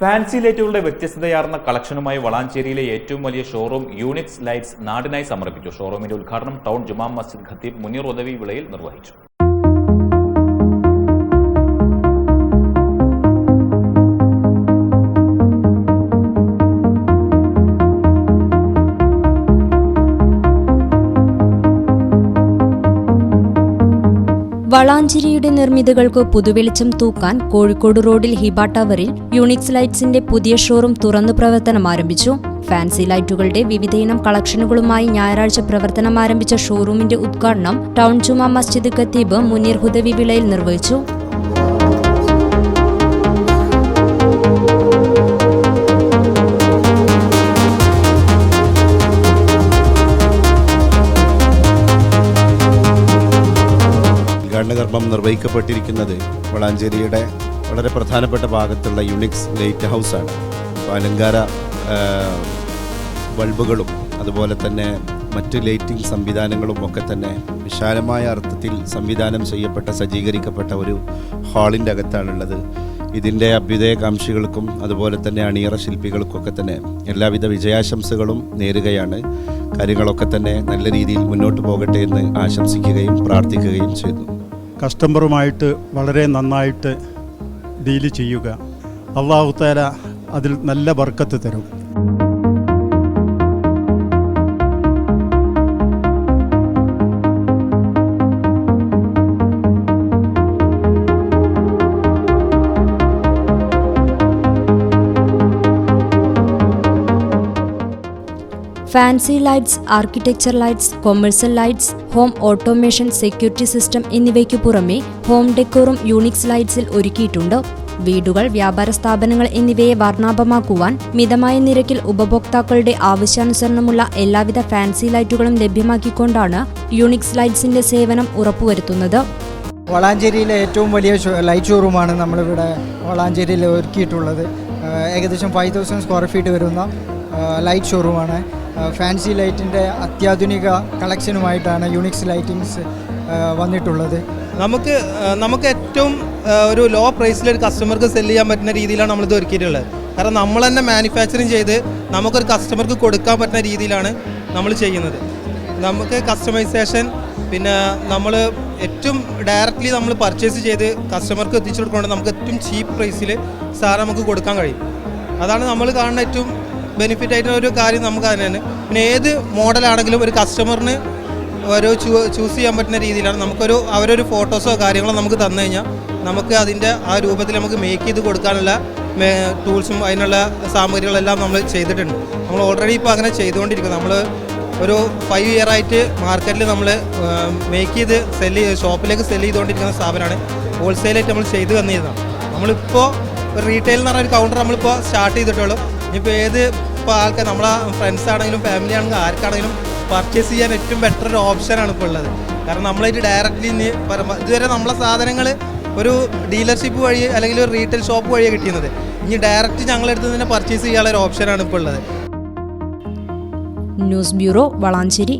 Fancy ലൈറ്റുകളുടെ വ്യത്യസ്തതയാർന്ന കളക്ഷനുമായി വളാഞ്ചേരിയിലെ ഏറ്റവും വലിയ showroom Unix lights നാടിനായി സമർപ്പിച്ചു. ഷോറൂമിന്റെ ഉദ്ഘാടനം ടൗൺ ജുമാ മസ്ജിദ് ഖത്തീബ് മുനീർ ഉദവി വിളയിൽ നിർവഹിച്ചു. വളാഞ്ചേരിയുടെ നിർമ്മിതികൾക്ക് പുതുവെളിച്ചം തൂക്കാൻ കോഴിക്കോട് റോഡിൽ ഹിബ ടവറിൽ യൂണിക്സ് ലൈറ്റ്സിന്റെ പുതിയ ഷോറൂം തുറന്നു പ്രവർത്തനം ആരംഭിച്ചു. ഫാൻസി ലൈറ്റുകളുടെ വിവിധയിനം കളക്ഷനുകളുമായി ഞായറാഴ്ച പ്രവർത്തനം ആരംഭിച്ച ഷോറൂമിന്റെ ഉദ്ഘാടനം ടൗൺ ജുമാ മസ്ജിദ് ഖത്തീബ് മുനീർ ഹുദവി വിളയിൽ നിർവഹിച്ചു. ഉദ്ഘാടന കർമ്മം നിർവഹിക്കപ്പെട്ടിരിക്കുന്നത് വളാഞ്ചേരിയുടെ വളരെ പ്രധാനപ്പെട്ട ഭാഗത്തുള്ള യുണിക്സ് ലൈറ്റ് ഹൗസാണ് അപ്പോൾ അലങ്കാര ബൾബുകളും അതുപോലെ തന്നെ മറ്റ് ലൈറ്റിംഗ് സംവിധാനങ്ങളും ഒക്കെ തന്നെ വിശാലമായ അർത്ഥത്തിൽ സംവിധാനം ചെയ്യപ്പെട്ട സജ്ജീകരിക്കപ്പെട്ട ഒരു ഹാളിന്റെ അകത്താണുള്ളത്. ഇതിന്റെ അഭ്യുദയകാംക്ഷികൾക്കും അതുപോലെ തന്നെ അണിയറ ശില്പികൾക്കൊക്കെ തന്നെ എല്ലാവിധ വിജയാശംസകളും നേരുകയാണ്. കാര്യങ്ങളൊക്കെ തന്നെ നല്ല രീതിയിൽ മുന്നോട്ട് പോകട്ടെ എന്ന് ആശംസിക്കുകയും പ്രാർത്ഥിക്കുകയും ചെയ്തു. കസ്റ്റമറുമായിട്ട് വളരെ നന്നായിട്ട് ഡീൽ ചെയ്യുക. അള്ളാഹുത്താല അതിൽ നല്ല ബർക്കത്ത് തരും. Fancy lights architecture lights commercial lights home automation security system എന്നിവയ്ക്കു പുറമെ ഹോം ഡെക്കോറും യൂണിക്സ് ലൈറ്റ്സിൽ ഒരുക്കിയിട്ടുണ്ട്. വീടുകൾ വ്യാപാര സ്ഥാപനങ്ങൾ എന്നിവയെ വർണാഭമാക്കുവാൻ മിതമായ നിരക്കിൽ ഉപഭോക്താക്കളുടെ ആവശ്യാനുസരണമുള്ള എല്ലാവിധ ഫാൻസി ലൈറ്റുകളും ലഭ്യമാക്കിക്കൊണ്ടാണ് യൂണിക്സ് ലൈറ്റ്സിന്റെ സേവനം ഉറപ്പുവരുത്തുന്നത്. വളാഞ്ചേരിയിലെ ഏറ്റവും വലിയ ലൈറ്റ് ഷോറൂമാണ് നമ്മളിവിടെ വളാഞ്ചേരിയിൽ ഒരുക്കിയിട്ടുള്ളത്. ഏകദേശം ഫൈവ് തൗസൻഡ് സ്ക്വയർ ഫീറ്റ് വരുന്ന ലൈറ്റ് ഷോറൂമാണ്. ഫാൻസി ലൈറ്റിന്റെ അത്യാധുനിക കളക്ഷനുമായിട്ടാണ് യൂണിക്സ് ലൈറ്റിങ്സ് വന്നിട്ടുള്ളത്. നമുക്ക് നമുക്ക് ഏറ്റവും ഒരു ലോ പ്രൈസിൽ ഒരു കസ്റ്റമർക്ക് സെൽ ചെയ്യാൻ പറ്റുന്ന രീതിയിലാണ് നമ്മളിത് ഒരുക്കിയിട്ടുള്ളത്. കാരണം നമ്മൾ തന്നെ മാനുഫാക്ചറിങ് ചെയ്ത് നമുക്കൊരു കസ്റ്റമർക്ക് കൊടുക്കാൻ പറ്റുന്ന രീതിയിലാണ് നമ്മൾ ചെയ്യുന്നത്. നമുക്ക് കസ്റ്റമൈസേഷൻ പിന്നെ നമ്മൾ ഏറ്റവും ഡയറക്റ്റ്ലി നമ്മൾ പർച്ചേസ് ചെയ്ത് കസ്റ്റമർക്ക് എത്തിച്ചു കൊടുക്കുന്നത് നമുക്ക് ഏറ്റവും ചീപ്പ് പ്രൈസിൽ സാധനം നമുക്ക് കൊടുക്കാൻ കഴിയും. അതാണ് നമ്മൾ കാണുന്ന ഏറ്റവും ബെനിഫിറ്റ് ആയിട്ടുള്ള ഒരു കാര്യം നമുക്ക് അതിനാണ് പിന്നെ ഏത് മോഡലാണെങ്കിലും ഒരു കസ്റ്റമറിന് ഓരോ ചൂസ് ചെയ്യാൻ പറ്റുന്ന രീതിയിലാണ്. നമുക്കൊരു അവരൊരു ഫോട്ടോസോ കാര്യങ്ങളോ നമുക്ക് തന്നു കഴിഞ്ഞാൽ നമുക്ക് അതിന്റെ ആ രൂപത്തിൽ നമുക്ക് മേക്ക് ചെയ്ത് കൊടുക്കാനുള്ള ടൂൾസും അതിനുള്ള സാമഗ്രികളെല്ലാം നമ്മൾ ചെയ്തിട്ടുണ്ട്. നമ്മൾ ഓൾറെഡി ഇപ്പോൾ അങ്ങനെ ചെയ്തുകൊണ്ടിരിക്കുന്നു. നമ്മൾ ഒരു ഫൈവ് ഇയർ ആയിട്ട് മാർക്കറ്റിൽ നമ്മൾ മേക്ക് ചെയ്ത് സെൽ ഷോപ്പിലേക്ക് സെൽ ചെയ്തുകൊണ്ടിരിക്കുന്ന സ്ഥാപനമാണ് ഹോൾസെയിലായിട്ട് നമ്മൾ ചെയ്തു തന്നിരുന്നത്. നമ്മളിപ്പോൾ ഒരു റീറ്റെയിൽ എന്ന് പറഞ്ഞ ഒരു കൗണ്ടർ നമ്മളിപ്പോൾ സ്റ്റാർട്ട് ചെയ്തിട്ടുള്ളൂ. ഇനിയിപ്പോൾ ഏത് ഇപ്പോൾ ആൾക്കാർ നമ്മളെ ഫ്രണ്ട്സ് ആണെങ്കിലും ഫാമിലി ആണെങ്കിലും ആർക്കാണെങ്കിലും പർച്ചേസ് ചെയ്യാൻ ഏറ്റവും ബെറ്റർ ഒരു ഓപ്ഷനാണ് ഇപ്പോൾ ഉള്ളത്. കാരണം നമ്മളായിട്ട് ഡയറക്റ്റ്ലി ഇതുവരെ നമ്മളെ സാധനങ്ങൾ ഒരു ഡീലർഷിപ്പ് വഴി അല്ലെങ്കിൽ ഒരു റീറ്റെയിൽ ഷോപ്പ് വഴിയാണ് കിട്ടിയത് ഇനി ഡയറക്റ്റ് ഞങ്ങളെടുത്ത് തന്നെ പർച്ചേസ് ചെയ്യാനുള്ള ഒരു ഓപ്ഷനാണ് ഇപ്പോൾ ഉള്ളത്. News bureau Valanchery.